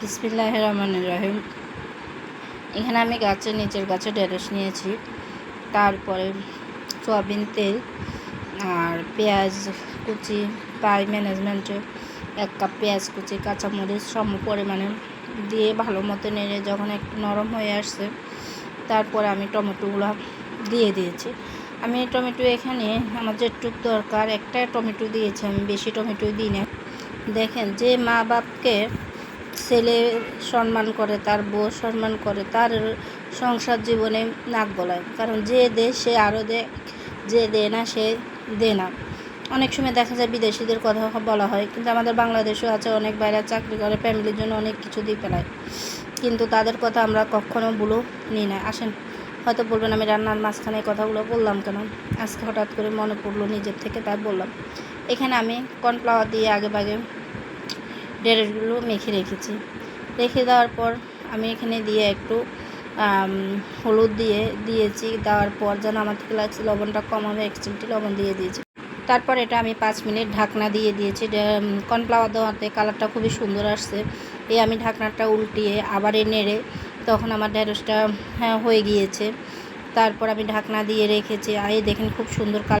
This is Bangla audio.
বিসমিল্লাহ রহমান রহিম। এখানে আমি গাছের নিচের গাছে ঢেঁড়স নিয়েছি, তারপরে সয়াবিন তেল আর পেঁয়াজ কুচি, পাই ম্যানেজমেন্টে এক কাপ পেঁয়াজ কুচি, কাঁচামরিচ সম পরিমাণে দিয়ে ভালো মতো নেড়ে যখন একটু নরম হয়ে আসছে, তারপরে আমি টমেটোগুলো দিয়ে দিয়েছি। আমি টমেটো এখানে আমার যেটুক দরকার, একটা টমেটো দিয়েছি, আমি বেশি টমেটো দিই না দেখেন, যে মা বাপকে ছেলে সম্মান করে, তার বউ সম্মান করে, তার সংসার জীবনে নাক গলায়। কারণ যে দে, সে আরও দে, যে দে না, সে দে না। অনেক সময় দেখা যায় বিদেশিদের কথা বলা হয়, কিন্তু আমাদের বাংলাদেশেও আছে অনেক বাইরে চাকরি করে, ফ্যামিলির জন্য অনেক কিছু দিয়ে ফেলায়। কিন্তু তাদের কথা আমরা কখনো ভুলো নিই না। আসেন, হয়তো বলবেন আমি রান্নার মাঝখানে কথাগুলো বললাম কেন? আজকে হঠাৎ করে মনে পড়ল নিজের থেকে, তাই বললাম। এখানে আমি কর্নফ্লাওয়ার দিয়ে আগে বাগে ডেরেসগুলো মেখে রেখেছি। রেখে দেওয়ার পর আমি এখানে দিয়ে একটু হলুদ দিয়ে দিয়েছি। দেওয়ার পর যেন আমার থেকে লাগছে লবণটা কম হবে, এক চিমটি লবণ দিয়ে দিয়েছি। তারপর এটা আমি পাঁচ মিনিট ঢাকনা দিয়ে দিয়েছি। কর্নফ্লাওয়ার দেওয়াতে কালারটা খুবই সুন্দর আসছে। এই আমি ঢাকনাটা উল্টিয়ে আবার নেড়ে তখন আমার ঢেঁড়সটা হ্যাঁ হয়ে গিয়েছে। তারপর আমি ঢাকনা দিয়ে রেখেছি। আর দেখেন খুব সুন্দর কালার।